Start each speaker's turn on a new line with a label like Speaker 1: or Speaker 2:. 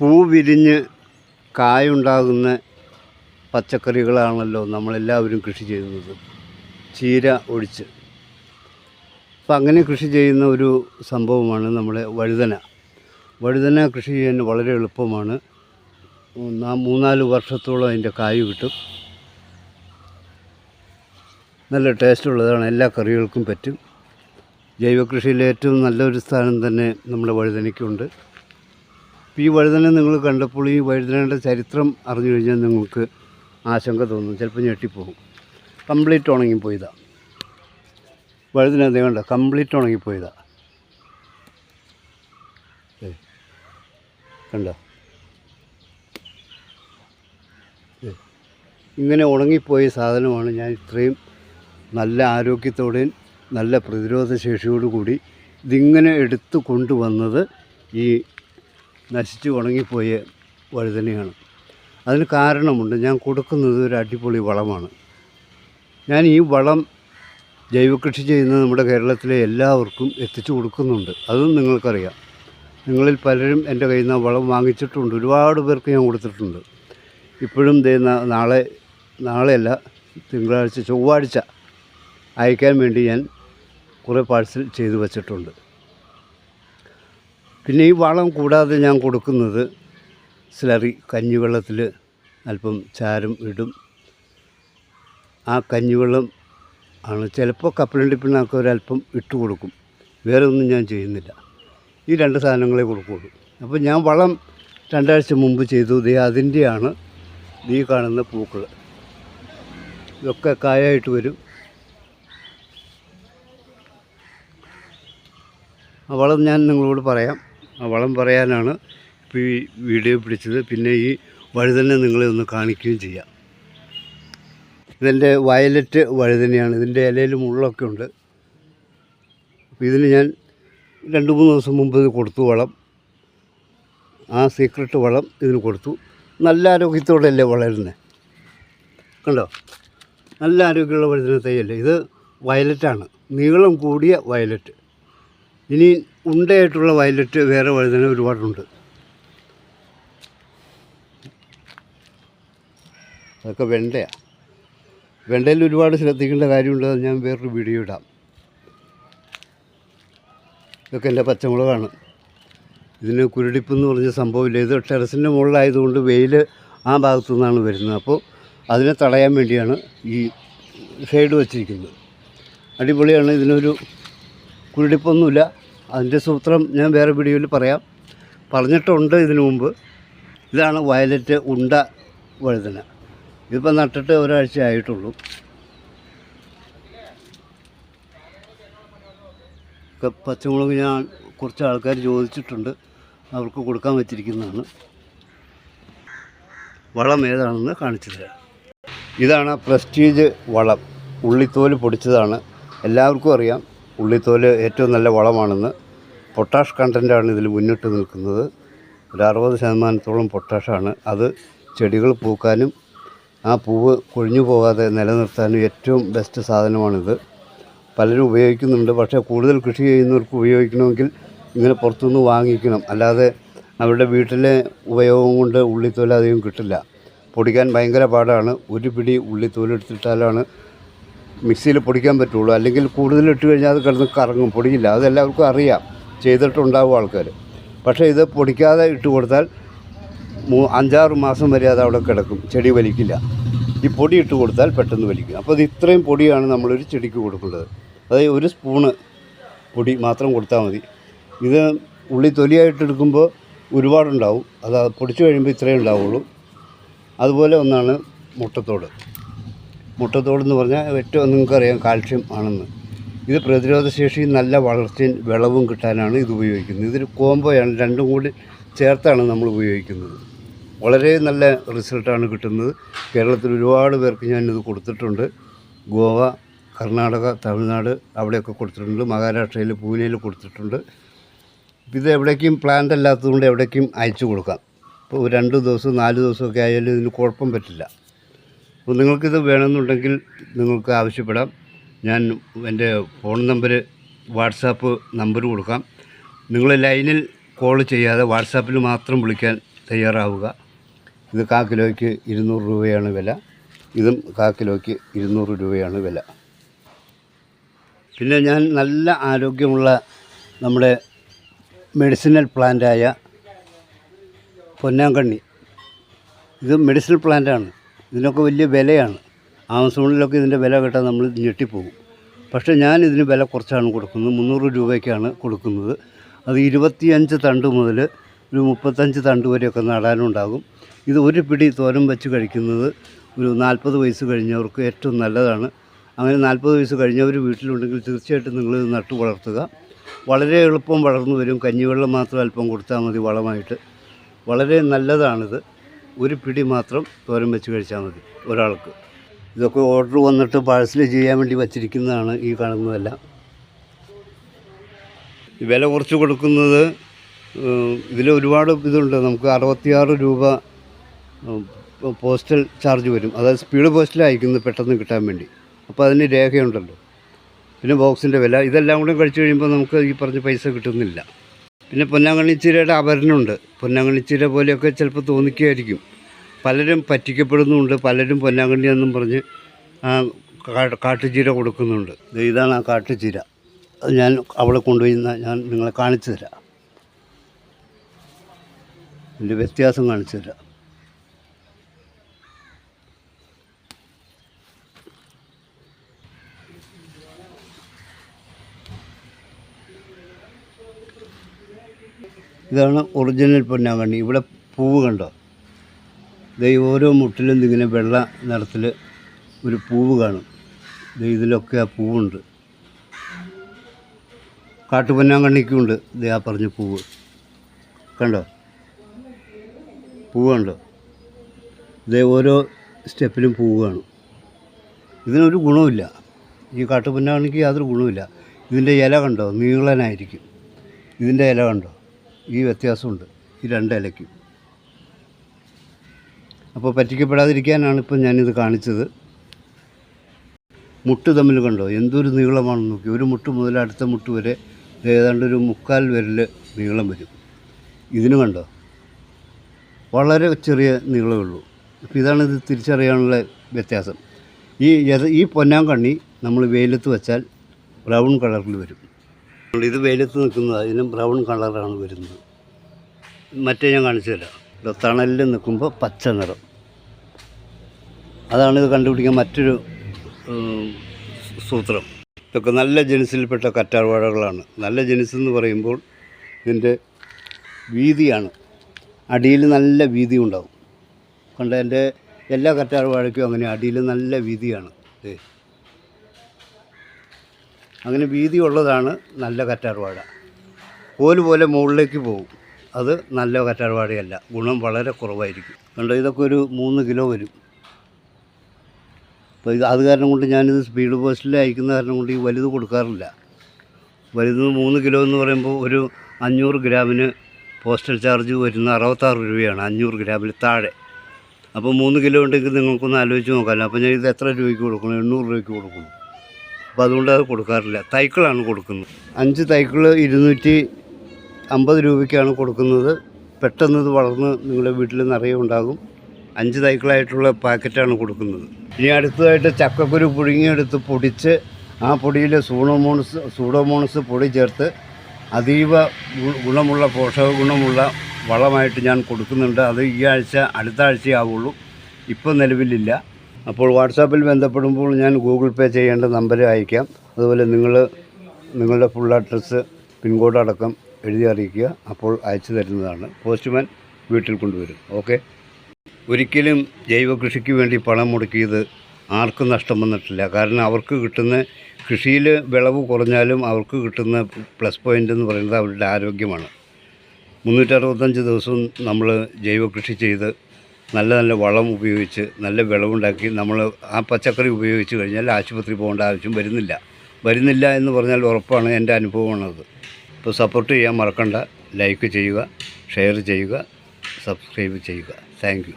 Speaker 1: പൂ വിരിഞ്ഞ് കായുണ്ടാകുന്ന പച്ചക്കറികളാണല്ലോ നമ്മളെല്ലാവരും കൃഷി ചെയ്യുന്നത്. ചീര ഒഴിച്ച് അപ്പം അങ്ങനെ കൃഷി ചെയ്യുന്ന ഒരു സംഭവമാണ് നമ്മുടെ വഴുതന. വഴുതന കൃഷി ചെയ്യാൻ വളരെ എളുപ്പമാണ്. മൂന്നാൽ വർഷത്തോളം അതിന്റെ കായ് കിട്ടും. നല്ല ടേസ്റ്റുള്ളതാണ്. എല്ലാ കറികൾക്കും പറ്റും. ജൈവകൃഷിയിൽ ഏറ്റവും നല്ലൊരു സ്ഥാനം തന്നെ നമ്മുടെ വഴുതനയ്ക്കുണ്ട്. ഈ വഴുതന നിങ്ങൾ കണ്ടപ്പോൾ ഈ വഴുതനയുടെ ചരിത്രം അറിഞ്ഞു കഴിഞ്ഞാൽ നിങ്ങൾക്ക് ആശങ്ക തോന്നും. ചിലപ്പോൾ ഞെട്ടിപ്പോകും. കംപ്ലീറ്റ് ഉണങ്ങിപ്പോയതാ വഴുതന അതേ കണ്ട? കംപ്ലീറ്റ് ഉണങ്ങിപ്പോയതാ കണ്ട. ഇങ്ങനെ ഉണങ്ങിപ്പോയ സാധനമാണ് ഞാൻ ഇത്രയും നല്ല ആരോഗ്യത്തോടെയും നല്ല പ്രതിരോധ ശേഷിയോടുകൂടി ഇതിങ്ങനെ എടുത്തു കൊണ്ടുവന്നത് ഈ നശിച്ച് ഉണങ്ങിപ്പോയ വഴുതനയാണ് അതിന് കാരണമുണ്ട്. ഞാൻ കൊടുക്കുന്നത് ഒരു അടിപൊളി വളമാണ്. ഞാൻ ഈ വളം ജൈവകൃഷി ചെയ്യുന്ന നമ്മുടെ കേരളത്തിലെ എല്ലാവർക്കും എത്തിച്ചു കൊടുക്കുന്നുണ്ട്. അതും നിങ്ങൾക്കറിയാം. നിങ്ങളിൽ പലരും എന്റെ കയ്യിൽ നിന്ന് വളം വാങ്ങിച്ചിട്ടുണ്ട്. ഒരുപാട് പേർക്ക് ഞാൻ കൊടുത്തിട്ടുണ്ട്. ഇപ്പോഴും ദേ നാളെ നാളെയല്ല തിങ്കളാഴ്ച ചൊവ്വാഴ്ച അയക്കാൻ വേണ്ടി ഞാൻ കുറേ പാഴ്സൽ ചെയ്തു വച്ചിട്ടുണ്ട്. പിന്നെ ഈ വളം കൂടാതെ ഞാൻ കൊടുക്കുന്നത് സ്ലറി കഞ്ഞിവെള്ളത്തിൽ അല്പം ചാരം ഇടും. ആ കഞ്ഞിവെള്ളം ആണ് ചിലപ്പോൾ കപ്പലണ്ടി പിണ്ണാക്ക് ഒരല്പം ഇട്ട് കൊടുക്കും. വേറെ ഒന്നും ഞാൻ ചെയ്യുന്നില്ല. ഈ രണ്ട് സാധനങ്ങളെ കൊടുക്കുള്ളൂ. അപ്പോൾ ഞാൻ വളം രണ്ടാഴ്ച മുമ്പ് ചെയ്തു. ദേ അതിന്റെയാണ് ഈ കാണുന്ന പൂക്കൾ. ഇതൊക്കെ കായായിട്ട് വരും. ആ വളം ഞാൻ നിങ്ങളോട് പറയാം. ആ വളം പറയാനാണ് ഇപ്പോൾ ഈ വീഡിയോ പിടിച്ചത്. പിന്നെ ഈ വഴുതനെ നിങ്ങളെ ഒന്ന് കാണിക്കുകയും ചെയ്യാം. ഇതെന്റെ വയലറ്റ് വഴുതനയാണ് ഇതിന്റെ ഇലയിൽ മുള്ളൊക്കെ ഉണ്ട്. ഇതിന് ഞാൻ രണ്ട് മൂന്ന് ദിവസം മുമ്പ് ഇത് കൊടുത്തു വളം. ആ സീക്രട്ട് വളം ഇതിന് കൊടുത്തു. നല്ല ആരോഗ്യത്തോടെയല്ലേ വളരുന്നത് കണ്ടോ? നല്ല ആരോഗ്യമുള്ള വഴുതന തൈയല്ലേ? ഇത് വയലറ്റാണ്. നീളം കൂടിയ വയലറ്റ്. ഇനി ഉണ്ടയായിട്ടുള്ള വയലറ്റ് വേറെ വഴുതന ഒരുപാടുണ്ട്. അതൊക്കെ വെണ്ടയാണ് വെണ്ടയിൽ ഒരുപാട് ശ്രദ്ധിക്കേണ്ട കാര്യമുണ്ട് അത് ഞാൻ വേറൊരു വീഡിയോ ഇടാം. ഇതൊക്കെ എന്റെ പച്ചമുളകാണ്. ഇതിന് കുരുടിപ്പ് എന്ന് പറഞ്ഞ സംഭവമില്ല. ഇത് ടെറസിന്റെ മുകളിലായതുകൊണ്ട് വെയിൽ ആ ഭാഗത്തു നിന്നാണ് വരുന്നത്. അപ്പോൾ അതിനെ തടയാൻ വേണ്ടിയാണ് ഈ ഷെയ്ഡ് വച്ചിരിക്കുന്നത്. അടിപൊളിയാണ് ഇതിനൊരു കുരുടിപ്പൊന്നുമില്ല. അതിന്റെ സൂത്രം ഞാൻ വേറെ വീഡിയോയിൽ പറയാം. പറഞ്ഞിട്ടുണ്ട് ഇതിനു മുമ്പ്. ഇതാണ് വയലറ്റ് ഉണ്ട വഴുതന. ഇതിപ്പോൾ നട്ടിട്ട് ഒരാഴ്ച ആയിട്ടുള്ളൂ. പച്ചമുളക് ഞാൻ കുറച്ച് ആൾക്കാർ ചോദിച്ചിട്ടുണ്ട്. അവർക്ക് കൊടുക്കാൻ വെച്ചിരിക്കുന്നതാണ്. വളം ഏതാണെന്ന് കാണിച്ചു തരാം. ഇതാണ് പ്രസ്റ്റീജ് വളം. ഉള്ളിത്തോൽ പൊടിച്ചതാണ്. എല്ലാവർക്കും അറിയാം. ഉള്ളിത്തോൽ ഏറ്റവും നല്ല വളമാണെന്ന് പൊട്ടാഷ് കണ്ടന്റാണ് ഇതിൽ മുന്നിട്ട് നിൽക്കുന്നത്. ഒരു അറുപത് ശതമാനത്തോളം പൊട്ടാഷാണ്. അത് ചെടികൾ പൂക്കാനും ആ പൂവ് കൊഴിഞ്ഞു പോകാതെ നിലനിർത്താനും ഏറ്റവും ബെസ്റ്റ് സാധനമാണിത്. പലരും ഉപയോഗിക്കുന്നുണ്ട്. പക്ഷേ കൂടുതൽ കൃഷി ചെയ്യുന്നവർക്ക് ഉപയോഗിക്കണമെങ്കിൽ ഇങ്ങനെ പുറത്തുനിന്ന് വാങ്ങിക്കണം. അല്ലാതെ അവരുടെ വീട്ടിലെ ഉപയോഗം കൊണ്ട് ഉള്ളിത്തോല അധികം കിട്ടില്ല. പൊടിക്കാൻ ഭയങ്കര പാടാണ്. ഒരു പിടി ഉള്ളിത്തോല എടുത്തിട്ടാലാണ് മിക്സിയിൽ പൊടിക്കാൻ പറ്റുള്ളൂ. അല്ലെങ്കിൽ കൂടുതൽ ഇട്ട് കഴിഞ്ഞാൽ അത് കിടന്ന് കറങ്ങും. പൊടിയില്ല. അതെല്ലാവർക്കും അറിയാം. ചെയ്തിട്ടുണ്ടാവും ആൾക്കാർ. പക്ഷേ ഇത് പൊടിക്കാതെ ഇട്ട് കൊടുത്താൽ മൂ അഞ്ചാറ് മാസം വരെ അത് അവിടെ കിടക്കും. ചെടി വലിക്കില്ല. ഈ പൊടി ഇട്ട് കൊടുത്താൽ പെട്ടെന്ന് വലിക്കും. അപ്പോൾ ഇത് ഇത്രയും പൊടിയാണ് നമ്മളൊരു ചെടിക്ക് കൊടുക്കേണ്ടത് അതായത് ഒരു സ്പൂണ് പൊടി മാത്രം കൊടുത്താൽ മതി. ഇത് ഉള്ളി തൊലിയായിട്ട് എടുക്കുമ്പോൾ ഒരുപാടുണ്ടാവും. അത് പൊടിച്ചു കഴിയുമ്പോൾ ഇത്രയേ ഉണ്ടാവുള്ളൂ. അതുപോലെ ഒന്നാണ് മുട്ടത്തോട്. മുട്ടത്തോട് എന്ന് പറഞ്ഞാൽ ഏറ്റവും നിങ്ങൾക്കറിയാം കാൽഷ്യം ആണെന്ന്. ഇത് പ്രതിരോധശേഷി നല്ല വളർച്ചയും വിളവും കിട്ടാനാണ് ഇത് ഉപയോഗിക്കുന്നത്. ഇതൊരു കോംബോയാണ് രണ്ടും കൂടി ചേർത്താണ് നമ്മൾ ഉപയോഗിക്കുന്നത്. വളരെ നല്ല റിസൾട്ടാണ് കിട്ടുന്നത്. കേരളത്തിൽ ഒരുപാട് പേർക്ക് ഞാനിത് കൊടുത്തിട്ടുണ്ട്. ഗോവ കർണാടക തമിഴ്നാട് അവിടെയൊക്കെ കൊടുത്തിട്ടുണ്ട്. മഹാരാഷ്ട്രയിൽ പൂനെയിൽ കൊടുത്തിട്ടുണ്ട്. ഇത് എവിടേക്കും പ്ലാന്റ് അല്ലാത്തതുകൊണ്ട് എവിടേക്കും അയച്ചു കൊടുക്കാം. ഇപ്പോൾ രണ്ട് ദിവസം നാല് ദിവസമൊക്കെ ആയാലും ഇതിന് കുഴപ്പം പറ്റില്ല. അപ്പോൾ നിങ്ങൾക്കിത് വേണമെന്നുണ്ടെങ്കിൽ നിങ്ങൾക്ക് ആവശ്യപ്പെടാം. ഞാൻ എന്റെ ഫോൺ നമ്പർ വാട്സാപ്പ് നമ്പർ കൊടുക്കാം. നിങ്ങൾ ലൈനിൽ കോൾ ചെയ്യാതെ വാട്സാപ്പിൽ മാത്രം വിളിക്കാൻ തയ്യാറാവുക. ഇത് കാ കിലോയ്ക്ക് ഇരുന്നൂറ് രൂപയാണ് വില. ഇതും കാ കിലോയ്ക്ക് ഇരുന്നൂറ് രൂപയാണ് വില. പിന്നെ ഞാൻ നല്ല ആരോഗ്യമുള്ള നമ്മുടെ മെഡിസിനൽ പ്ലാന്റായ പൊന്നാങ്കണ്ണി. ഇത് മെഡിസിനൽ പ്ലാന്റാണ്. ഇതിനൊക്കെ വലിയ വിലയാണ്. ആമസോണിലൊക്കെ ഇതിന്റെ വില കേട്ടാൽ നമ്മൾ ഞെട്ടിപ്പോകും. പക്ഷേ ഞാൻ ഇതിന് വില കുറച്ചാണ് കൊടുക്കുന്നത്. മുന്നൂറ് രൂപയ്ക്കാണ് കൊടുക്കുന്നത്. അത് ഇരുപത്തിയഞ്ച് തണ്ട് മുതൽ ഒരു മുപ്പത്തഞ്ച് തണ്ട് വരെയൊക്കെ നടാനുണ്ടാകും. ഇത് ഒരു പിടി തോരൻ വെച്ച് കഴിക്കുന്നത് ഒരു നാൽപ്പത് വയസ്സ് കഴിഞ്ഞവർക്ക് ഏറ്റവും നല്ലതാണ്. അങ്ങനെ നാൽപ്പത് വയസ്സ് കഴിഞ്ഞവർ വീട്ടിലുണ്ടെങ്കിൽ തീർച്ചയായിട്ടും നിങ്ങൾ ഇത് നട്ടു വളർത്തുക. വളരെ എളുപ്പം വളർന്നു വരും. കഞ്ഞിവെള്ളം മാത്രം അല്പം കൊടുത്താൽ മതി വളമായിട്ട്. വളരെ നല്ലതാണിത്. ഒരു പിടി മാത്രം തോരൻ വെച്ച് കഴിച്ചാൽ മതി ഒരാൾക്ക്. ഇതൊക്കെ ഓർഡർ വന്നിട്ട് പാഴ്സൽ ചെയ്യാൻ വേണ്ടി വച്ചിരിക്കുന്നതാണ് ഈ കാണുന്നതെല്ലാം. വില കുറച്ച് കൊടുക്കുന്നത് ഇതിൽ ഒരുപാട് ഇതുണ്ട്. നമുക്ക് അറുപത്തിയാറ് രൂപ പോസ്റ്റൽ ചാർജ് വരും. അതായത് സ്പീഡ് പോസ്റ്റിൽ അയക്കുന്നത് പെട്ടെന്ന് കിട്ടാൻ വേണ്ടി. അപ്പോൾ അതിന് രേഖയുണ്ടല്ലോ. പിന്നെ ബോക്സിന്റെ വില. ഇതെല്ലാം കൂടെ കഴിച്ചു കഴിയുമ്പോൾ നമുക്ക് ഈ പറഞ്ഞ പൈസ കിട്ടുന്നില്ല. പിന്നെ പൊന്നാങ്കണ്ണിച്ചീരയുടെ ആഭരണമുണ്ട്. പൊന്നാങ്കണ്ണിച്ചീര പോലെയൊക്കെ ചിലപ്പോൾ തോന്നിക്കുകയായിരിക്കും പലരും പറ്റിക്കപ്പെടുന്നുമുണ്ട്. പലരും പൊന്നാങ്കണ്ണി എന്നും പറഞ്ഞ് കാട്ടുചീര കൊടുക്കുന്നുണ്ട്. ഇതാണ് ആ കാട്ടുചീര. അത് ഞാൻ അവിടെ കൊണ്ടുപോയി ഞാൻ നിങ്ങളെ കാണിച്ചു തരാം. ഇതിന്റെ വ്യത്യാസം കാണിച്ചു തരാം. ഇതാണ് ഒറിജിനൽ പൊന്നാങ്കണ്ണി. ഇവിടെ പൂവ് കണ്ടോ? ദേ ഓരോ മുട്ടിലും ഇങ്ങനെ വെള്ള നിറത്തിൽ ഒരു പൂവ് കാണും. ഇത് ഇതിലൊക്കെ ആ പൂവുണ്ട്. കാട്ടുപൊന്നാങ്കണ്ണിക്കുണ്ട് ഇത് ആ പറഞ്ഞ പൂവ്. കണ്ടോ? പൂവ് കണ്ടോ? ദേ ഓരോ സ്റ്റെപ്പിലും പൂവ് കാണും. ഇതിനൊരു ഗുണമില്ല ഈ കാട്ടുപൊന്നാങ്കണ്ണിക്ക് യാതൊരു ഗുണമില്ല ഇതിന്റെ ഇല കണ്ടോ? നീളനായിരിക്കും. ഇതിന്റെ ഇല കണ്ടോ? ഈ വ്യത്യാസമുണ്ട്. ഈ രണ്ട് അപ്പോൾ പറ്റിക്കപ്പെടാതിരിക്കാനാണ് ഇപ്പം ഞാനിത് കാണിച്ചത്. മുട്ട് തമ്മിൽ കണ്ടോ? എന്തൊരു നീളമാണെന്ന് നോക്കി. ഒരു മുട്ട് മുതൽ അടുത്ത മുട്ട് വരെ ഏതാണ്ട് ഒരു മുക്കാൽ വിരൽ നീളം വരും. ഇതിന് കണ്ടോ? വളരെ ചെറിയ നീളമേ ഉള്ളൂ. അപ്പോൾ ഇതാണ് ഇത് തിരിച്ചറിയാനുള്ള വ്യത്യാസം. ഈ ഈ പൊന്നാങ്കണ്ണി നമ്മൾ വെയിലത്ത് വെച്ചാൽ ബ്രൗൺ കളറിൽ വരും. ഇത് വെയിലത്ത് നിൽക്കുന്നത് അതിനും ബ്രൗൺ കളറാണ് വരുന്നത്. മറ്റേ ഞാൻ കാണിച്ചു തരാം. തണലിൽ നിൽക്കുമ്പോൾ പച്ച നിറം. അതാണ് ഇത് കണ്ടുപിടിക്കാൻ മറ്റൊരു സൂത്രം. ഇതൊക്കെ നല്ല ജനുസിൽപ്പെട്ട കറ്റാർവാഴകളാണ്. നല്ല ജനുസ് എന്ന് പറയുമ്പോൾ ഇതിന്റെ വീതിയാണ്. അടിയിൽ നല്ല വീതി ഉണ്ടാവും. കണ്ട എന്റെ എല്ലാ കറ്റാർവാഴയ്ക്കും അങ്ങനെ അടിയിൽ നല്ല വീതിയാണ്. ദേ. അങ്ങനെ വീതിയുള്ളതാണ് നല്ല കറ്റാർവാഴ. കോൽ പോലെ മുകളിലേക്ക് പോകും. അത് നല്ല കറ്റാർവാഴയല്ല. ഗുണം വളരെ കുറവായിരിക്കും. കണ്ടോ ഇതൊക്കെ ഒരു മൂന്ന് കിലോ വരും. അപ്പോൾ ഇത് അത് കാരണം കൊണ്ട് ഞാനിത് സ്പീഡ് പോസ്റ്റിൽ അയക്കുന്ന കാരണം കൊണ്ട് ഈ വലുത് കൊടുക്കാറില്ല. വലുത് മൂന്ന് കിലോ എന്ന് പറയുമ്പോൾ ഒരു അഞ്ഞൂറ് ഗ്രാമിന് പോസ്റ്റൽ ചാർജ് വരുന്ന അറുപത്താറ് രൂപയാണ് അഞ്ഞൂറ് ഗ്രാമിൽ താഴെ. അപ്പോൾ മൂന്ന് കിലോ ഉണ്ടെങ്കിൽ നിങ്ങൾക്കൊന്ന് ആലോചിച്ച് നോക്കാമല്ലോ. അപ്പോൾ ഞാൻ ഇത് എത്ര രൂപയ്ക്ക് കൊടുക്കണം? എണ്ണൂറ് രൂപയ്ക്ക് കൊടുക്കണം അപ്പോൾ അതുകൊണ്ട് അത് കൊടുക്കാറില്ല. തൈക്കളാണ് കൊടുക്കുന്നത്. അഞ്ച് തൈക്കൾ ഇരുന്നൂറ്റി അമ്പത് രൂപയ്ക്കാണ് കൊടുക്കുന്നത്. പെട്ടെന്ന് ഇത് വളർന്ന് നിങ്ങളുടെ വീട്ടിൽ നിറയെ ഉണ്ടാകും. അഞ്ച് തൈക്കളായിട്ടുള്ള പാക്കറ്റാണ് കൊടുക്കുന്നത്. ഇനി അടുത്തതായിട്ട് ചക്കക്കുരു പുഴുങ്ങിയെടുത്ത് പൊടിച്ച് ആ പൊടിയിൽ സൂണോമോണസ് സൂഡോമോണസ് പൊടി ചേർത്ത് അതീവ ഗുണമുള്ള പോഷക ഗുണമുള്ള വളമായിട്ട് ഞാൻ കൊടുക്കുന്നുണ്ട്. അത് ഈ ആഴ്ച അടുത്ത ആഴ്ചയാവുള്ളൂ. ഇപ്പോൾ നിലവിലില്ല. അപ്പോൾ വാട്സാപ്പിൽ ബന്ധപ്പെടുമ്പോൾ ഞാൻ ഗൂഗിൾ പേ ചെയ്യേണ്ട നമ്പർ അയക്കാം. അതുപോലെ നിങ്ങൾ നിങ്ങളുടെ ഫുൾ അഡ്രസ്സ് പിൻകോഡ് അടക്കം എഴുതി അറിയിക്കുക. അപ്പോൾ അയച്ചു തരുന്നതാണ്. പോസ്റ്റ്മാൻ വീട്ടിൽ കൊണ്ടുവരും. ഓക്കെ ഒരിക്കലും ജൈവ കൃഷിക്ക് വേണ്ടി പണം മുടക്കിയത് ആർക്കും നഷ്ടം വന്നിട്ടില്ല. കാരണം അവർക്ക് കിട്ടുന്ന കൃഷിയിൽ വിളവ് കുറഞ്ഞാലും അവർക്ക് കിട്ടുന്ന പ്ലസ് പോയിന്റ് എന്ന് പറയുന്നത് അവരുടെ ആരോഗ്യമാണ്. മുന്നൂറ്ററുപത്തഞ്ച് ദിവസവും നമ്മൾ ജൈവ കൃഷി ചെയ്ത് നല്ല നല്ല വളം ഉപയോഗിച്ച് നല്ല വിളവുണ്ടാക്കി നമ്മൾ ആ പച്ചക്കറി ഉപയോഗിച്ച് കഴിഞ്ഞാൽ ആശുപത്രി പോകേണ്ട ആവശ്യം വരുന്നില്ല. വരുന്നില്ല എന്ന് പറഞ്ഞാൽ ഉറപ്പാണ് എന്റെ അനുഭവമാണത്. അപ്പോൾ സപ്പോർട്ട് ചെയ്യാൻ മറക്കണ്ട. ലൈക്ക് ചെയ്യുക ഷെയർ ചെയ്യുക സബ്സ്ക്രൈബ് ചെയ്യുക. താങ്ക്